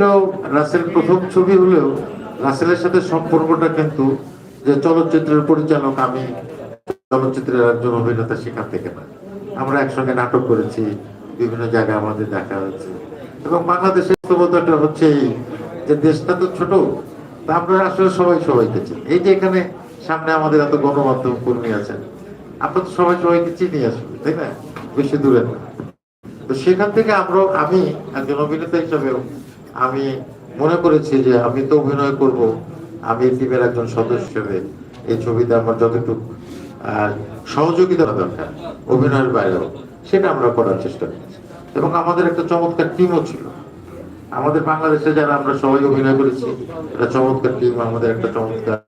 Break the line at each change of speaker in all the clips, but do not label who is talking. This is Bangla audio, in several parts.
ছিল রাসেল প্রথম ছবি হলেও রাসেলের সাথে সম্পর্কটা কিন্তু যে চলচ্চিত্রের পরিচালক আমি, চলচ্চিত্রের একজন অভিনেতা সেখান থেকে না। আমরা একসঙ্গে নাটক করেছি, বিভিন্ন জায়গায় আমাদের দেখা হয়েছে। এবং বাংলাদেশের বাস্তবতাটা হচ্ছে এই যে দেশটা তো ছোট, তা আমরা আসলে সবাই সবাইকে চিনি। এই যে এখানে সামনে আমাদের এত গণমাধ্যম কর্মী আছেন আমরা তো সবাই সবাইকে চিনি আসলে, তাই না? বেশি দূরে না। তো সেখান থেকে আমরা আমি একজন অভিনেতা হিসাবেও আমি মনে করেছি যে আমি তো অভিনয় করব, আমি টিমের একজন সদস্য হিসেবে এই ছবিতে আমার যতটুকু সহযোগিতা দরকার, অভিনয়ের বাইরেও, সেটা আমরা করার চেষ্টা করেছি। এবং আমাদের একটা চমৎকার টিমও ছিল। আমাদের বাংলাদেশে যারা আমরা সবাই অভিনয় করেছি, একটা চমৎকার টিম আমাদের একটা চমৎকার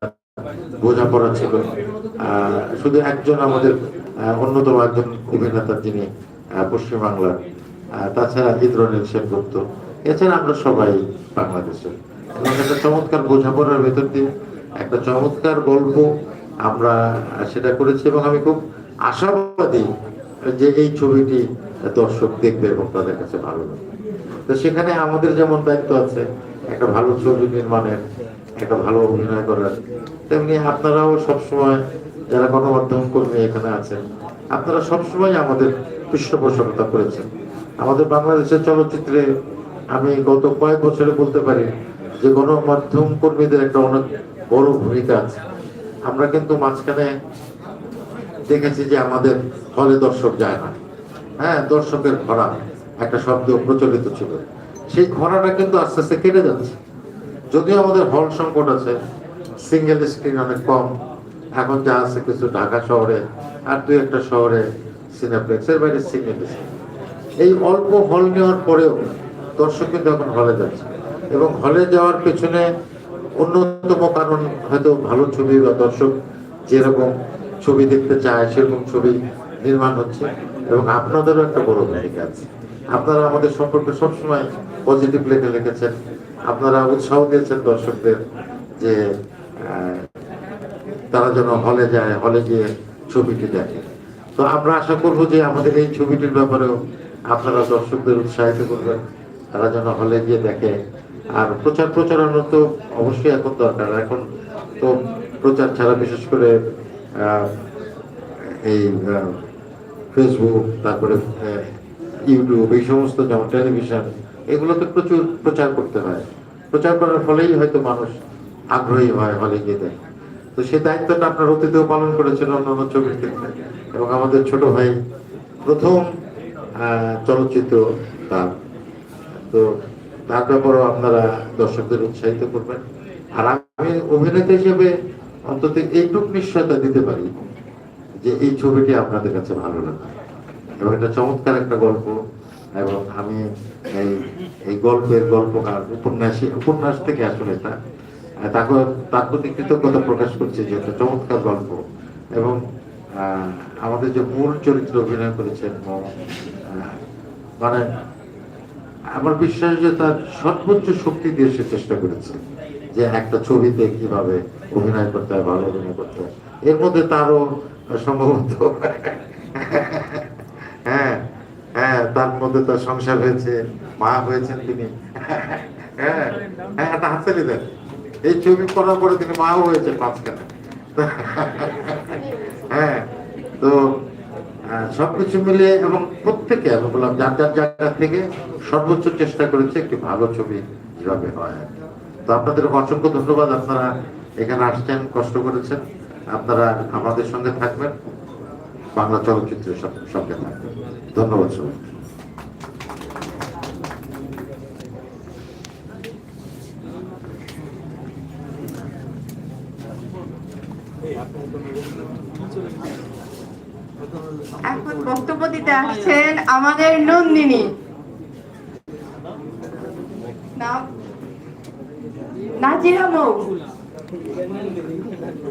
বোঝাপড়া ছিল। শুধু একজন আমাদের অন্যতম একজন অভিনেতা যিনি পশ্চিমবাংলার। তাছাড়া ইন্দ্রনীল সেনগুপ্ত এছাড়া আমরা সবাই বাংলাদেশের। এবং একটা চমৎকার বোঝাপড়ার ভেতর দিয়ে একটা চমৎকার গল্প আমরা সেটা করেছি এবং আমি খুব আশাবাদী যে এই ছবিটি দর্শক দেখবে এবং তাদের কাছে ভালো লাগবে। তো সেখানে আমাদের যেমন দায়িত্ব আছে, একটা ভালো ছবি নির্মাণের, একটা ভালো অভিনয় করার, তেমনি আপনারাও সবসময় যারা গণমাধ্যম কর্মী এখানে আছেন, আপনারা সবসময় আমাদের পৃষ্ঠপোষকতা করেছেন। আমাদের বাংলাদেশের চলচ্চিত্রে আমি গত কয়েক বছরে বলতে পারি যে গণমাধ্যম কর্মীদের একটা অনেক বড় ভূমিকা আছে। আমরা কিন্তু মাঝখানে দেখেছি যে আমাদের হলে দর্শক যায় না। হ্যাঁ দর্শকের খরা একটা শব্দ প্রচলিত ছিল। সেই খরাটা কিন্তু আস্তে আস্তে কেটে যাচ্ছে। যদিও আমাদের হল সংকট আছে সিঙ্গেল স্ক্রিন অনেক কম, এখন যা আছে কিছু ঢাকা শহরে আর দুই একটা শহরে সিনেপ্লেক্স এর বাইরে সিঙ্গেল স্ক্রিন এই অল্প হল নেওয়ার পরেও দর্শক কিন্তু এখন হলে যাচ্ছে এবং হলে যাওয়ার পেছনে অন্যতম কারণ হয়তো ভালো ছবি বা দর্শক যেরকম ছবি দেখতে চায়, সেরকম ছবি নির্মাণ হচ্ছে এবং আপনাদেরও একটা বড় ভূমিকা আছে। আপনারা আমাদের সম্পর্কে সবসময় পজিটিভ লেখে লিখেছেন। আপনারা উৎসাহ দিয়েছেন দর্শকদের যে তারা যেন হলে যায় হলে গিয়ে ছবিটি দেখে। তো আমরা আশা করব যে আমাদের এই ছবিটির ব্যাপারেও আপনারা দর্শকদের উৎসাহিত করবেন। তারা যেন হলে গিয়ে দেখে। আর প্রচার প্রচারণা তো অবশ্যই এখন দরকার। এখন তো প্রচার ছাড়া বিশেষ করে এই ফেসবুক তারপরে ইউটিউব এই সমস্ত যেমন টেলিভিশন এগুলোতে প্রচুর প্রচার করতে হয়। প্রচার করার ফলেই হয়তো মানুষ আগ্রহী হয় হলে গিয়ে দেখে। তো সেই দায়িত্বটা আপনার অতীতেও পালন করেছেন অন্যান্য ছবির ক্ষেত্রে। এবং আমাদের ছোট ভাই প্রথম চলচ্চিত্র তার তো তার ব্যাপারেও আপনারা দর্শকদের উৎসাহিত করবেন। আর আমি অভিনেতা হিসেবে অন্তত এইটুক নিশ্চয়তা দিতে পারি যে এই ছবিটি আপনাদের কাছে ভালো লাগবে। এবং এটা চমৎকার একটা গল্প, এবং আমি এই এই গল্পের গল্পকার উপন্যাসী, উপন্যাস থেকে আসলে এটা। তাকে, তার প্রতি কৃতজ্ঞতা প্রকাশ করছে যে একটা চমৎকার গল্প। এবং আমাদের যে মূল চরিত্র অভিনয় করেছেন মানে আমার বিশ্বাস যে তার সর্বোচ্চ শক্তি দিয়ে সে চেষ্টা করেছে যে একটা ছবিতে কীভাবে অভিনয় করতে হয়, ভালো অভিনয় করতে হয়। এর মধ্যে তারও সম্ভবত হ্যাঁ হ্যাঁ তার মধ্যে তার সংসার হয়েছে, মা হয়েছেন তিনি। হ্যাঁ হ্যাঁ একটা হাততালি দেন। এই ছবি করার পরে তিনি মাও হয়েছেন মাঝখানে। হ্যাঁ সবকিছু মিলিয়ে এবং প্রত্যেকে, আমি বললাম, যার যার জায়গা থেকে সর্বোচ্চ চেষ্টা করেছে একটি ভালো ছবি যেভাবে হয়। তো আপনাদের অসংখ্য ধন্যবাদ, আপনারা এখানে আসছেন, কষ্ট করেছেন। আপনারা আমাদের সঙ্গে থাকবেন, বাংলা চলচ্চিত্রের সঙ্গে- থাকবেন। ধন্যবাদ সবাই
এখন বক্তব্য দিতে আসছেন আমাদের নন্দিনী। নাজিরা মৌ।